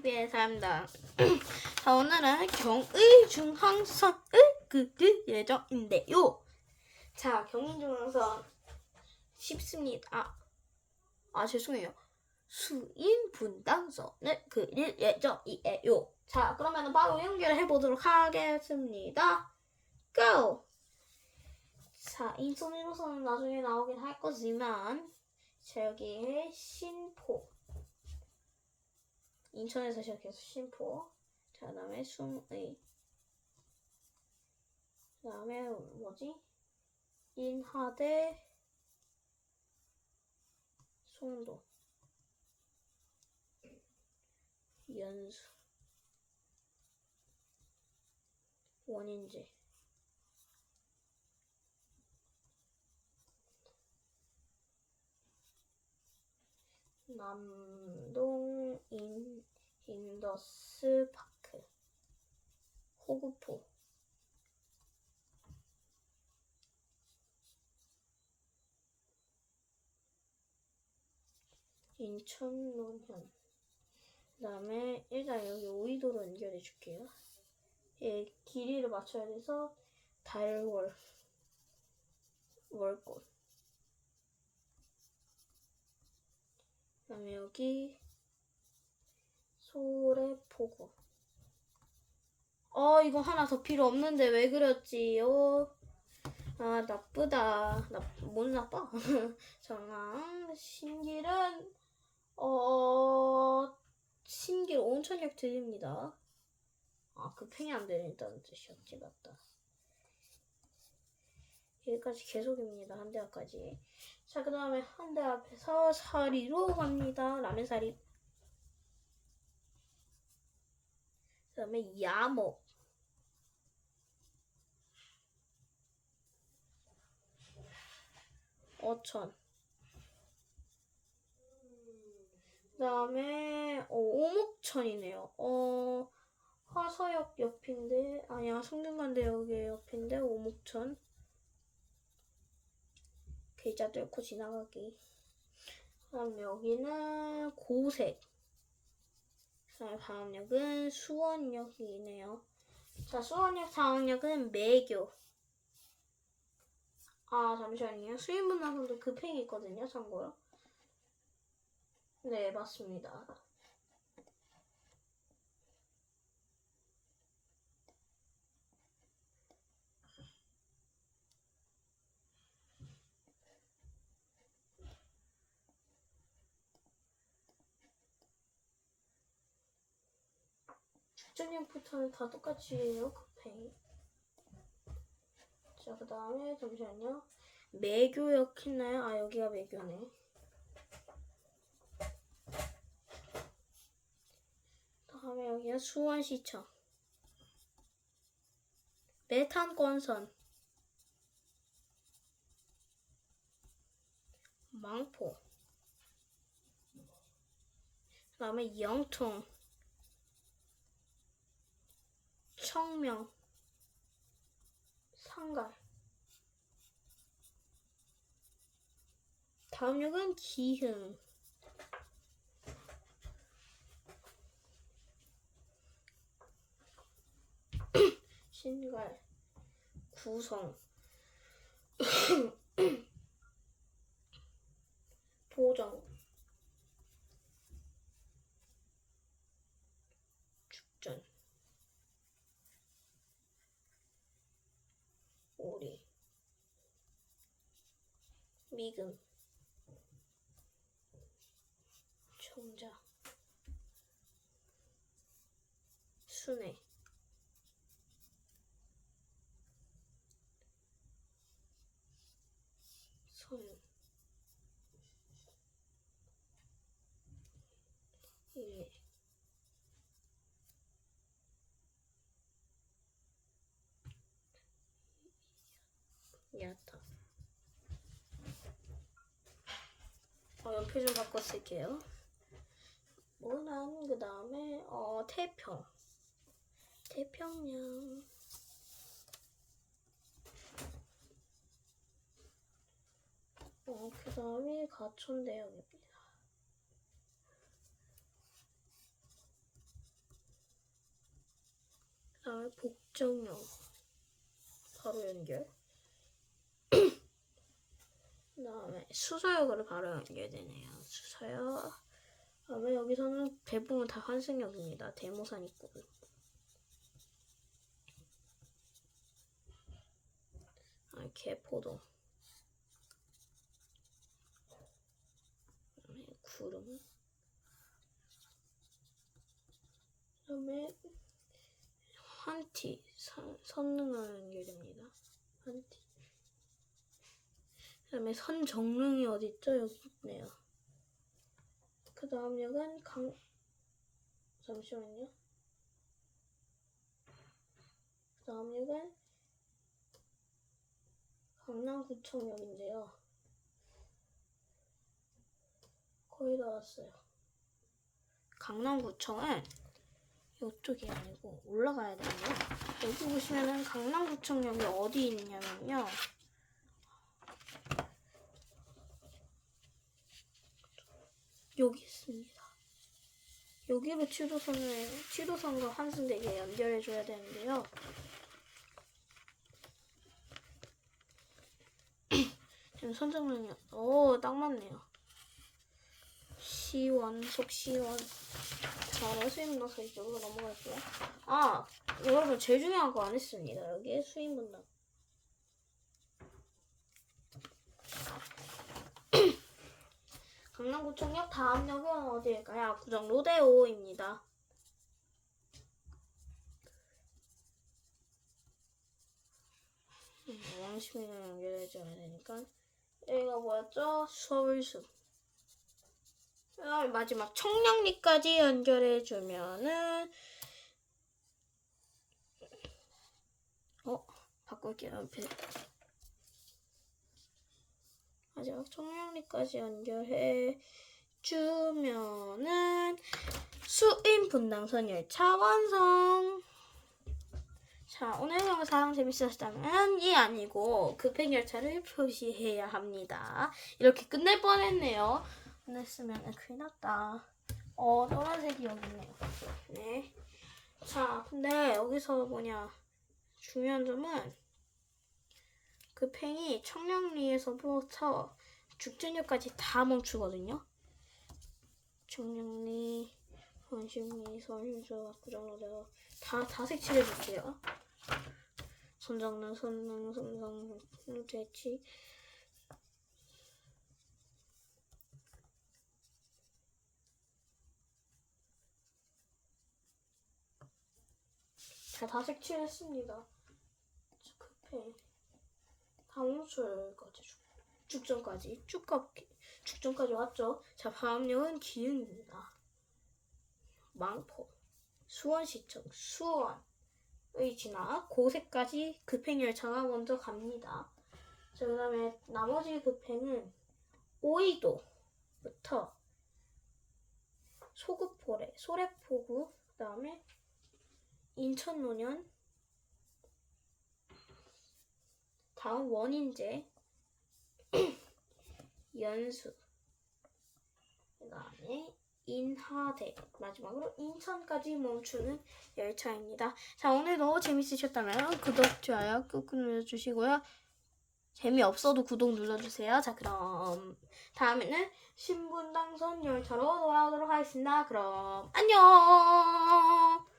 TV의 삶다. 자, 오늘은 경의중항선을 그릴 예정인데요. 자, 경의중항선 쉽습니다. 아, 아 죄송해요. 수인 분당선을 그릴 예정이에요. 자, 그러면 바로 연결해 보도록 하겠습니다. Go! 자, 인천 1호선은 나중에 나오긴 할 거지만, 자, 여기에 신포. 인천에서 시작해서 신포. 자, 그 다음에 숭의. 그 다음에 뭐지? 인하대. 송도. 연수. 원인지. 남동 인, 인더스 파크. 호구포. 인천 논현. 그 다음에 일단 여기 오이도로 연결해 줄게요. 예, 길이를 맞춰야 돼서 달월 월골. 그다음에 여기 소래포구. 어 이거 하나 더 필요 없는데 왜 그렸지요? 아 나쁘다. 나못 나빠. 정황 신길은 어 신길 온천역 드립니다. 아 급행이 안 되는 뜻이었지 맞다. 여기까지 계속입니다. 한 대까지. 자, 그 다음에 한대 앞에서 사리로 갑니다. 라면 사리. 그 다음에 야목. 어천. 그 다음에 어, 오목천이네요. 어 화서역 옆인데 아니야 성균관대역의 옆인데 오목천. 계좌 뚫고 지나가기. 그다음 여기는 고색. 그다음 다음 역은 수원역이네요. 자, 수원역 다음 역은 매교. 아, 잠시만요. 수인분당선도 급행이 있거든요, 참고로. 네, 맞습니다. 축전역부터는 다 똑같이 해요, 급행. 자, 그 다음에, 잠시만요. 매교역 했나요? 아, 여기가 매교네. 다음에 여기가 수원시청. 메탄권선. 망포. 그 다음에 영통. 청명, 상갈. 다음 역은 기흥. 신갈, 구성, 보정, 죽전. 오리 미금. 총자. 순회 잠깐만 표정 바꿔 쓸게요. 뭐랑 그 다음에 어 태평 태평양 어, 그 다음이 가촌대역입니다. 그 다음에 복정역 바로 연결 그 다음에 수서역으로 바로 연결되네요. 수서역. 그 다음에 여기서는 대부분 다 환승역입니다. 대모산 입구. 아, 개포동. 구름. 그 다음에 한티 선, 선릉을 연결됩니다. 한티. 그다음에 선정릉이 어디 있죠? 여기 있네요. 그 다음 역은 강 잠시만요. 그 다음 역은 강남구청역인데요. 거의 다 왔어요. 강남구청은 이쪽이 아니고 올라가야 되네요. 여기 보시면은 강남구청역이 어디 있냐면요. 여기 있습니다. 여기로 7호선을 7호선과 환승대게 연결해 줘야 되는데요. 지금 선정릉이 오 딱 맞네요. 시원 속시원 바로 수임분당 이쪽으로 넘어갈게요. 아 여러분 제일 중요한 거 안 했습니다. 여기에 수임분당. 강남구청역 다음 역은 어디일까요? 구정 로데오입니다. 음, 왕십리를 연결해줘야 되니까 여기가 뭐였죠? 서울숲. 그다음에 마지막 청량리까지 연결해주면은 어 바꿀게요 마지막 청량리까지 연결해 주면은 수인 분당선 열차 완성. 자 오늘 영상 재밌으셨다면 이 아니고 급행 열차를 표시해야 합니다. 이렇게 끝낼 뻔했네요. 안 했으면 큰일 났다. 어 노란색이 여기 있네요. 네. 자 근데 여기서 뭐냐 중요한 점은 그 팽이 청량리에서부터 죽전역까지 다 멈추거든요. 청량리, 원심리, 서울휴저, 구정로대가 다, 다 색칠해 줄게요. 손정릉, 손릉, 손성, 대치. 자, 다 색칠했습니다. 급해. 다음철까지 죽전까지 쭉 가, 죽전까지 왔죠. 자 다음역은 기흥입니다. 망포, 수원시청, 수원의 지나 고세까지 급행열차가 먼저 갑니다. 자 그 다음에 나머지 급행은 오이도부터 소급포레, 소래포구, 그 다음에 인천 노년, 다음 원인제 연수 그다음에 인하대 마지막으로 인천까지 멈추는 열차입니다. 자 오늘도 재밌으셨다면 구독 좋아요 꾹꾹 눌러주시고요. 재미없어도 구독 눌러주세요. 자 그럼 다음에는 신분 당선 열차로 돌아오도록 하겠습니다. 그럼 안녕.